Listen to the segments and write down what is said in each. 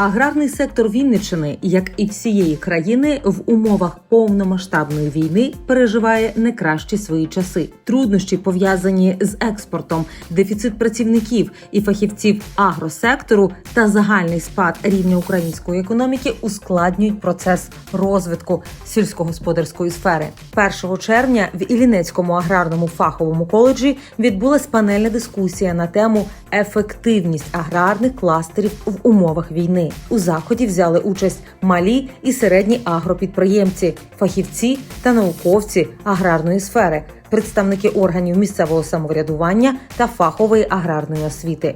Аграрний сектор Вінниччини, як і всієї країни, в умовах повномасштабної війни переживає не кращі свої часи. Труднощі пов'язані з експортом, дефіцит працівників і фахівців агросектору та загальний спад рівня української економіки ускладнюють процес розвитку сільськогосподарської сфери. 1 червня в Іллінецькому аграрному фаховому коледжі відбулась панельна дискусія на тему ефективність аграрних кластерів в умовах війни. У заході взяли участь малі і середні агропідприємці, фахівці та науковці аграрної сфери, представники органів місцевого самоврядування та фахової аграрної освіти.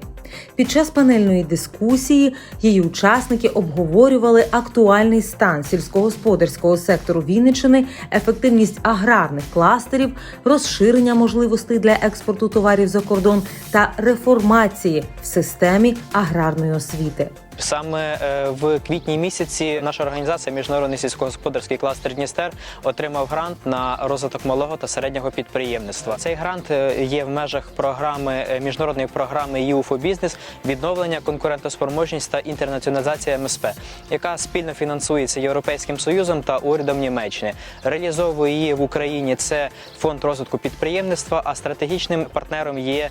Під час панельної дискусії її учасники обговорювали актуальний стан сільськогосподарського сектору Вінниччини, ефективність аграрних кластерів, розширення можливостей для експорту товарів за кордон та реформації в системі аграрної освіти. Саме е, в квітні місяці наша організація Міжнародний сільськогосподарський кластер Дністер отримав грант на розвиток малого та середнього підприємництва. Цей грант е, є в межах програми е, міжнародної програми for Business відновлення конкурентоспроможність та інтернаціоналізація МСП, яка спільно фінансується Європейським Союзом та урядом Німеччини. Реалізовує її в Україні це фонд розвитку підприємництва. А стратегічним партнером є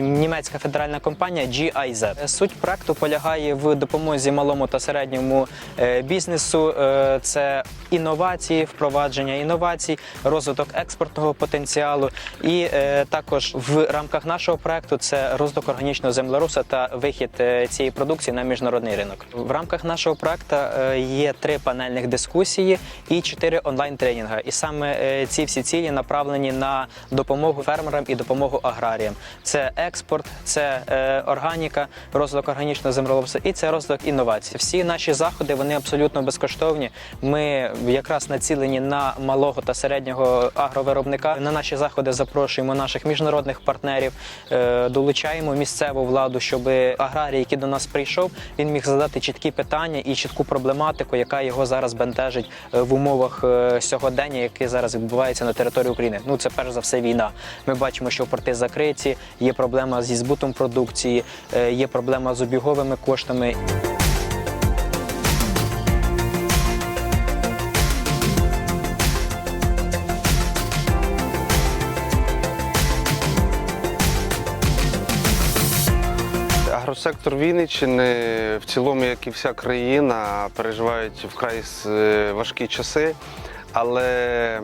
німецька федеральна компанія GIZ. Суть проекту полягає в допомозі малому та середньому е, бізнесу. Е, Це інновації, впровадження інновацій, розвиток експортного потенціалу. І е, також в рамках нашого проекту це розвиток органічного землеробства та вихід е, цієї продукції на міжнародний ринок. В рамках нашого проекту е, є три панельних дискусії і чотири онлайн-тренінга. І саме е, ці всі цілі направлені на допомогу фермерам і допомогу аграріям. Це експорт, це органіка, розвиток органічного землеробства і це розвиток інновацій. Всі наші заходи вони абсолютно безкоштовні. Ми якраз націлені на малого та середнього агровиробника. На наші заходи запрошуємо наших міжнародних партнерів, е, долучаємо місцеву владу, щоб аграрій, який до нас прийшов, він міг задати чіткі питання і чітку проблематику, яка його зараз бентежить е, в умовах е, сьогодення, яке зараз відбувається на території України. Ну це перш за все війна. Ми бачимо, що порти закриті, є проблема зі збутом продукції, є проблема з обіговими коштами. Вінниччини в цілому, як і вся країна, переживають вкрай е, важкі часи, але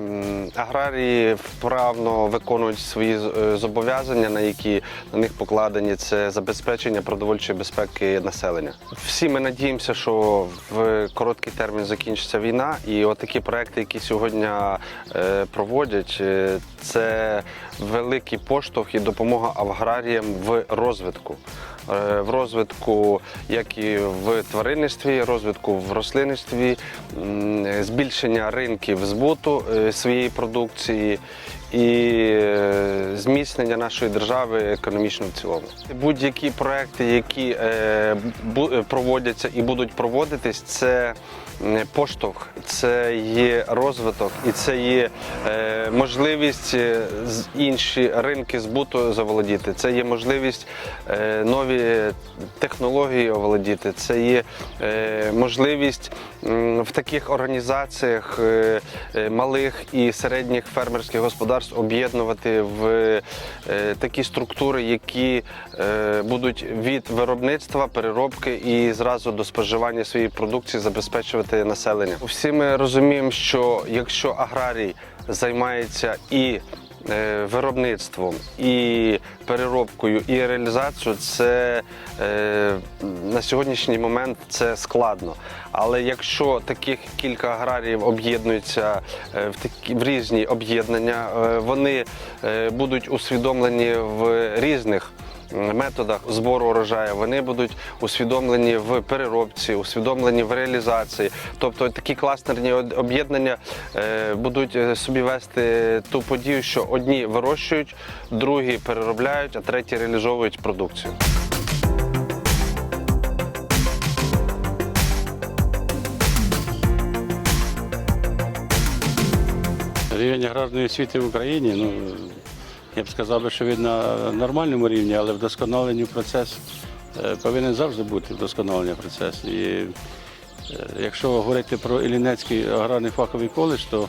аграрії вправно виконують свої е, зобов'язання, на які на них покладені це забезпечення продовольчої безпеки населення. Всі ми надіємося, що в короткий термін закінчиться війна, і отакі проекти, які сьогодні е, проводять, це великий поштовх і допомога аграріям в розвитку. Е, В розвитку, як і в тваринництві, розвитку в рослинництві, збільшення ринків збуту е, своєї продукції і е, зміцнення нашої держави економічно в цілому. Будь-які проекти, які е, е, проводяться і будуть проводитись, це поштовх, це є розвиток і це є можливість інші ринки збуту заволодіти. Це є можливість нові технології оволодіти. Це є можливість в таких організаціях малих і середніх фермерських господарств об'єднувати в е, такі структури, які е, будуть від виробництва, переробки і зразу до споживання своєї продукції забезпечувати населення. Всі ми розуміємо, що якщо аграрій займається і виробництвом, і переробкою, і реалізацією, це е, на сьогоднішній момент це складно. Але якщо таких кілька аграріїв об'єднуються е, в такі в різні об'єднання, е, вони е, будуть усвідомлені в різних методах збору урожаю, вони будуть усвідомлені в переробці, усвідомлені в реалізації. Тобто такі кластерні об'єднання е, будуть е, собі вести ту подію, що одні вирощують, другі переробляють, а треті реалізовують продукцію. Рівень аграрної освіти в Україні, ну я б сказав, що він на нормальному рівні, але вдосконаленню процес е, повинен завжди бути вдосконалення процесу. І е, якщо говорити про Іллінецький аграрний фаховий коледж, то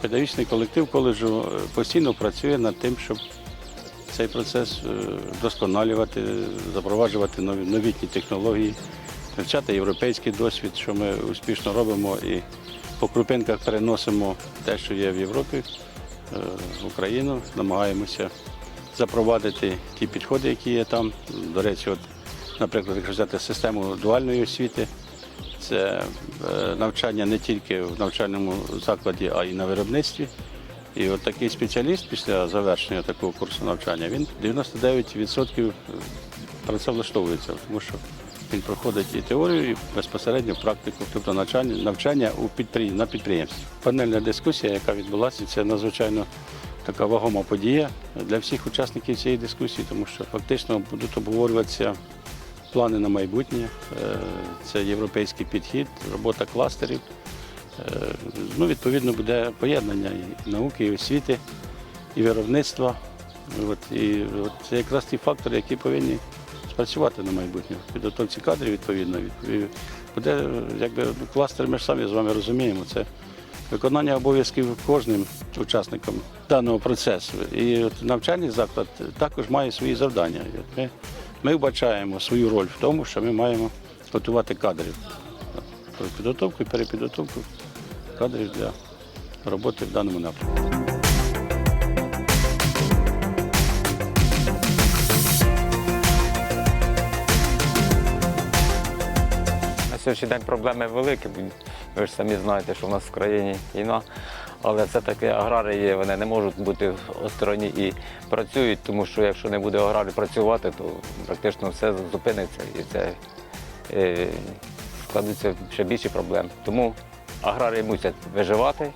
педагогічний колектив коледжу е, постійно працює над тим, щоб цей процес вдосконалювати, запроваджувати нові новітні технології, вивчати європейський досвід, що ми успішно робимо і по крупинках переносимо те, що є в Європі, Україну, намагаємося запровадити ті підходи, які є там. До речі, от, наприклад, якщо взяти систему дуальної освіти, це е, навчання не тільки в навчальному закладі, а й на виробництві. І от такий спеціаліст після завершення такого курсу навчання, він 99% працевлаштовується, тому що він проходить і теорію, і безпосередньо практику, тобто навчання, навчання у підприєм- на підприємстві. Панельна дискусія, яка відбулася, це надзвичайно така вагома подія для всіх учасників цієї дискусії, тому що фактично будуть обговорюватися плани на майбутнє, е, це європейський підхід, робота кластерів. Е, Ну, відповідно, буде поєднання і науки, і освіти, і виробництва. От, і от це якраз ті фактори, які повинні спрацювати на майбутнє. Підготовці кадрів, відповідно, буде якби кластер, ми ж самі з вами розуміємо. Це виконання обов'язків кожним учасником даного процесу. І от навчальний заклад також має свої завдання. Ми, ми вбачаємо свою роль в тому, що ми маємо готувати кадрів. Про підготовку і перепідготовку кадрів для роботи в даному напрямку. Сьогоднішній день проблеми великі. Ви ж самі знаєте, що в нас в країні війна, але це таки аграри є, вони не можуть бути осторонні і працюють, тому що якщо не буде аграрій працювати, то практично все зупиниться і це е, складуться ще більші проблеми. Тому аграрії мусять виживати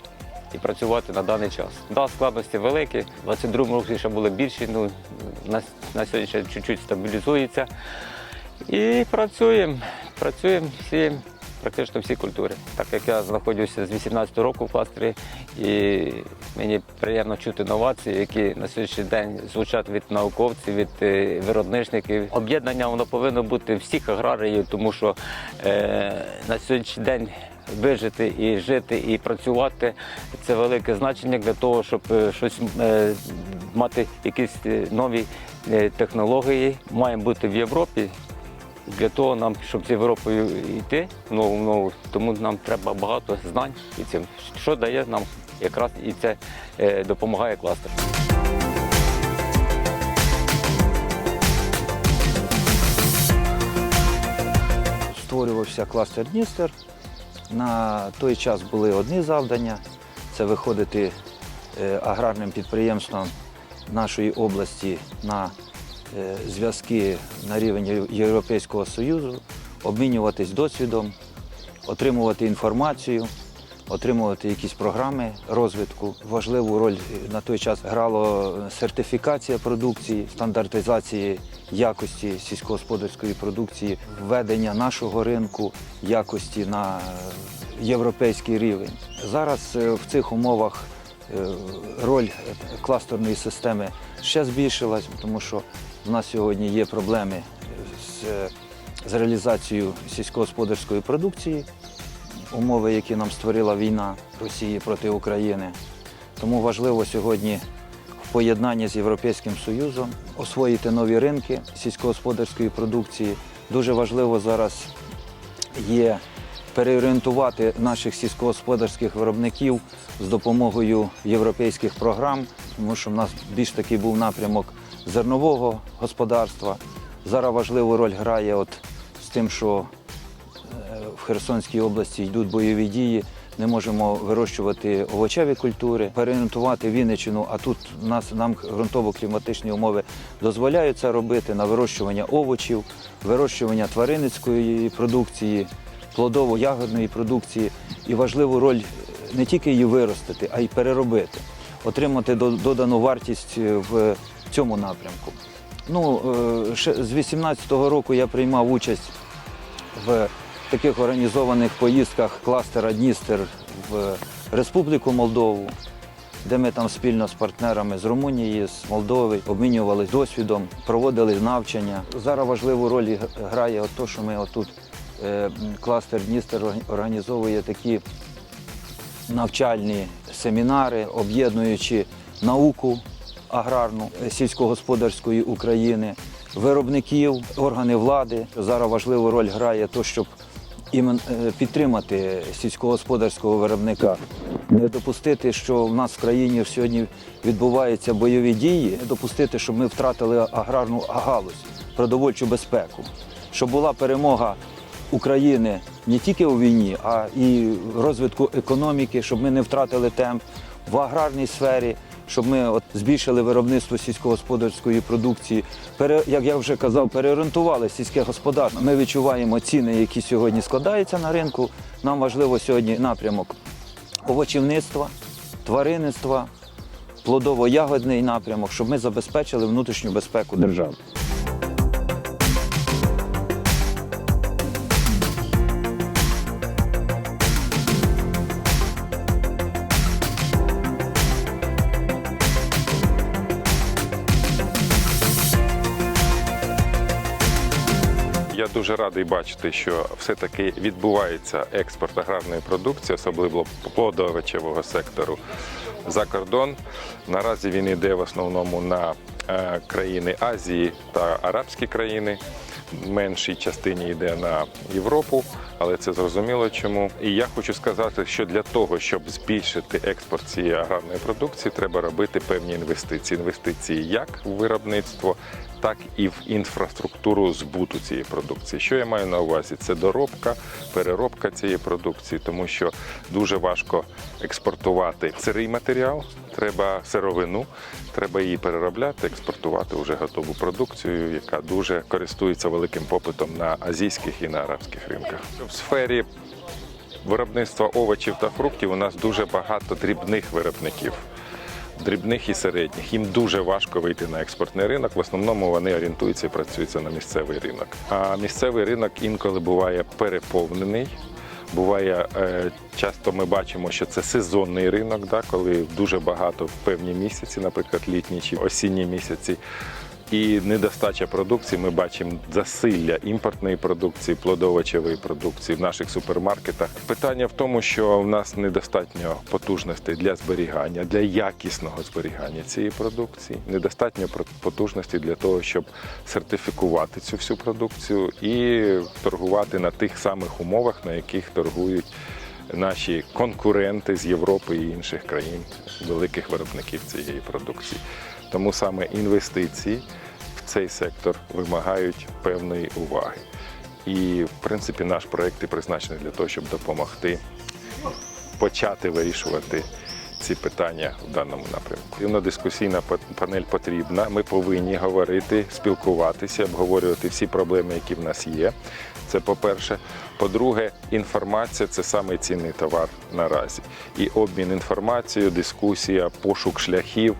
і працювати на даний час. Да, складності великі. У 22-му році ще були більші, ну на, на сьогодні ще чуть-чуть стабілізується. І працюємо, працюємо всі, практично всі культури. Так як я знаходжуся з 18 року в кластері, і мені приємно чути новації, які на сьогоднішній день звучать від науковців, від е, виробничників. Об'єднання воно повинно бути всіх аграріїв, тому що е, на сьогоднішній день вижити і жити, і працювати це велике значення для того, щоб е, щось е, мати якісь нові технології. Маємо бути в Європі. Для того нам, щоб з Європою йти нову нову, тому нам треба багато знань і цим, що дає нам якраз і це е, допомагає кластер. створювався кластер Дністер. На той час були одні завдання це виходити е, аграрним підприємствам нашої області на зв'язки на рівень Європейського Союзу, обмінюватись досвідом, отримувати інформацію, отримувати якісь програми розвитку. Важливу роль е, на той час грала сертифікація продукції, стандартизації якості сільськогосподарської продукції, введення нашого ринку якості на е, європейський рівень. Зараз е, в цих умовах е, роль кластерної системи ще збільшилась, тому що в нас сьогодні є проблеми з, з реалізацією сільськогосподарської продукції, умови, які нам створила війна Росії проти України. Тому важливо сьогодні в поєднанні з Європейським Союзом освоїти нові ринки сільськогосподарської продукції. Дуже важливо зараз є переорієнтувати наших сільськогосподарських виробників з допомогою європейських програм, тому що в нас більш такий був напрямок зернового господарства. Зараз важливу роль грає от з тим, що е, в Херсонській області йдуть бойові дії. Не можемо вирощувати овочеві культури, переорієнтувати Вінниччину, а тут нас нам ґрунтово-кліматичні умови дозволяють це робити на вирощування овочів, вирощування тваринницької продукції, плодово-ягодної продукції. І важливу роль не тільки її виростити, а й переробити, отримати додану вартість в цьому напрямку. Ну, е, з 18-го року я приймав участь в таких організованих поїздках кластера Дністер в Республіку Молдову. де ми там спільно з партнерами з Румунії, з Молдови обмінювалися досвідом, проводили навчання. Зараз важливу роль грає то, що ми отут е, кластер Дністер організовує такі навчальні семінари, об'єднуючи науку аграрну е, сільськогосподарської України, виробників, органи влади. Зараз важливу роль грає то, щоб е, підтримати сільськогосподарського виробника. Не допустити, що в нас в країні сьогодні відбуваються бойові дії, не допустити, щоб ми втратили аграрну галузь, продовольчу безпеку, щоб була перемога України не тільки у війні, а і розвитку економіки, щоб ми не втратили темп в аграрній сфері, щоб ми от збільшили виробництво сільськогосподарської продукції. Пере, як я вже казав, переорієнтували сільське господарство. Ми відчуваємо ціни, які сьогодні складаються на ринку. Нам важливо сьогодні напрямок овочівництва, тваринництва, плодово-ягодний напрямок, щоб ми забезпечили внутрішню безпеку держави. Я дуже радий бачити, що все-таки відбувається експорт аграрної продукції, особливо плодовичевого сектору за кордон. Наразі він йде в основному на е, країни Азії та арабські країни. В меншій частині йде на Європу, але це зрозуміло чому. І я хочу сказати, що для того, щоб збільшити експорт цієї аграрної продукції, треба робити певні інвестиції. Інвестиції як в виробництво, так і в інфраструктуру збуту цієї продукції. Що я маю на увазі? Це доробка, переробка цієї продукції, тому що дуже важко експортувати сирий матеріал, треба сировину, треба її переробляти, експортувати вже готову продукцію, яка дуже користується великим попитом на азійських і на арабських ринках. В сфері виробництва овочів та фруктів у нас дуже багато дрібних виробників. Дрібних і середніх їм дуже важко вийти на експортний ринок. В основному вони орієнтуються і працюються на місцевий ринок. А місцевий ринок інколи буває переповнений. Буває е, часто ми бачимо, що це сезонний ринок, да, коли дуже багато в певні місяці, наприклад, літні чи осінні місяці. І недостача продукції. Ми бачимо засилля імпортної продукції, плодовочевої продукції в наших супермаркетах. Питання в тому, що в нас недостатньо потужностей для зберігання, для якісного зберігання цієї продукції, недостатньо потужностей для того, щоб сертифікувати цю всю продукцію і торгувати на тих самих умовах, на яких торгують наші конкуренти з Європи і інших країн, великих виробників цієї продукції. Тому саме інвестиції в цей сектор вимагають певної уваги. І, в принципі, наш проект і призначений для того, щоб допомогти почати вирішувати ці питання в даному напрямку. Рівнодискусійна па- панель потрібна. Ми повинні говорити, спілкуватися, обговорювати всі проблеми, які в нас є. Це по-перше. По-друге, інформація це самий цінний товар наразі. І обмін інформацією, дискусія, пошук шляхів,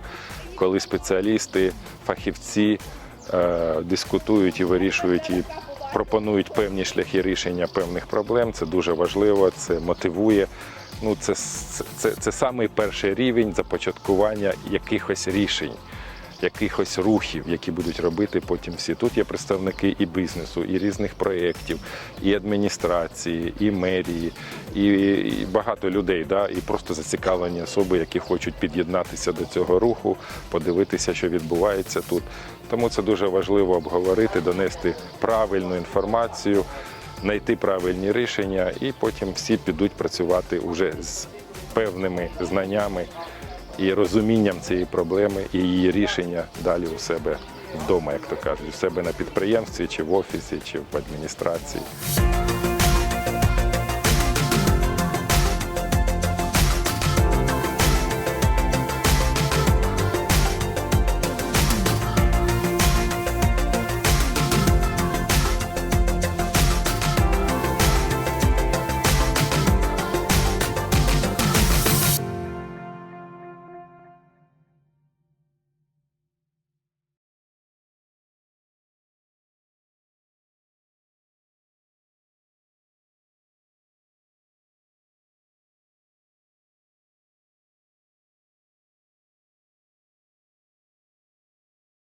коли спеціалісти, фахівці е, дискутують і вирішують і пропонують певні шляхи рішення певних проблем. Це дуже важливо, це мотивує. Ну, це, це, це, це самий перший рівень започаткування якихось рішень, якихось рухів, які будуть робити потім всі. Тут є представники і бізнесу, і різних проєктів, і адміністрації, і мерії, і, і багато людей, да, і просто зацікавлені особи, які хочуть під'єднатися до цього руху, подивитися, що відбувається тут. Тому це дуже важливо обговорити, донести правильну інформацію, знайти правильні рішення, і потім всі підуть працювати уже з певними знаннями і розумінням цієї проблеми і її рішення далі у себе вдома, як то кажуть, у себе на підприємстві, чи в офісі, чи в адміністрації.